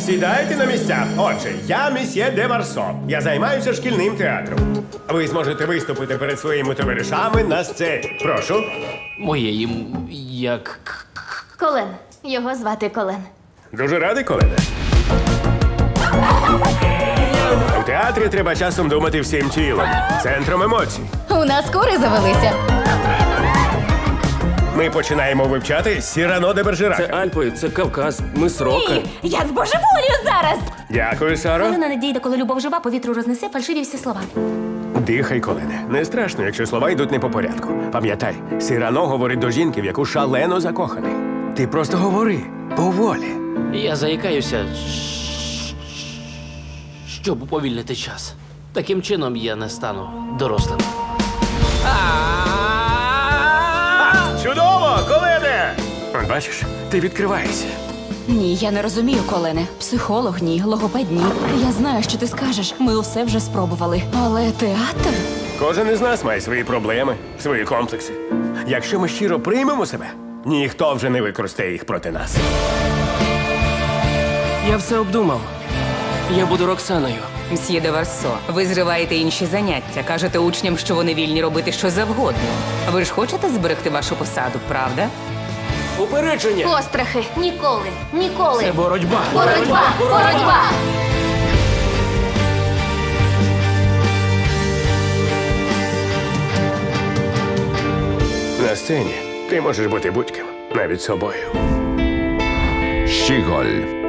Сідайте на місця. Отже, я месьє де Марсо. Я займаюся шкільним театром. Ви зможете виступити перед своїми товаришами на сцені. Прошу. Моє їм як. Колен. Його звати Колен. Дуже радий, Колене. У театрі треба часом думати всім тілом, центром емоцій. У нас кури завелися. Ми починаємо вивчати Сірано де Бержерака. Це Альпи, це Кавказ, ми срока. Я збожеволію зараз. Дякую, Саро. Хвилина надії, коли любов жива, повітру рознесе фальшиві всі слова. Дихай, Колене. Не страшно, якщо слова йдуть не по порядку. Пам'ятай, Сірано говорить до жінки, в яку шалено закоханий. Ти просто говори поволі. Я заїкаюся, щоб уповільнити час. Таким чином я не стану дорослим. Чудово, бачиш, ти відкриваєшся. Ні, я не розумію, Колене. Психолог, ні, логопед, ні. Я знаю, що ти скажеш. Ми усе вже спробували. Але театр? Кожен із нас має свої проблеми, свої комплекси. Якщо ми щиро приймемо себе, ніхто вже не використає їх проти нас. Я все обдумав. Я буду Роксаною. Мсьє де Варсо, ви зриваєте інші заняття, кажете учням, що вони вільні робити що завгодно. Ви ж хочете зберегти вашу посаду, правда? Упередження! Острахи. Ніколи. Ніколи. Це боротьба. Боротьба. Боротьба. На сцені ти можеш бути будь-ким, навіть собою. Щіголь.